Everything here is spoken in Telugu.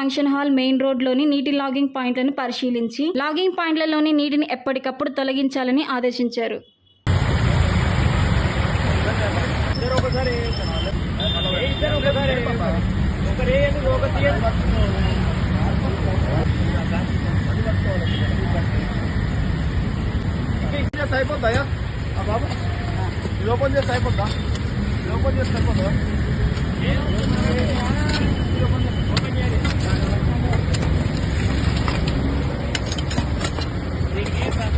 ఫంక్షన్ హాల్ మెయిన్ రోడ్లోని నీటి లాగింగ్ పాయింట్లను పరిశీలించి లాగింగ్ పాయింట్లలోని నీటిని ఎప్పటికప్పుడు తొలగించాలని ఆదేశించారు. అయిపోతాయా బాబు ఇది ఓపెన్ చేస్తే అయిపోద్దా? ఇది ఓపెన్ చేస్తే అయిపోద్దా?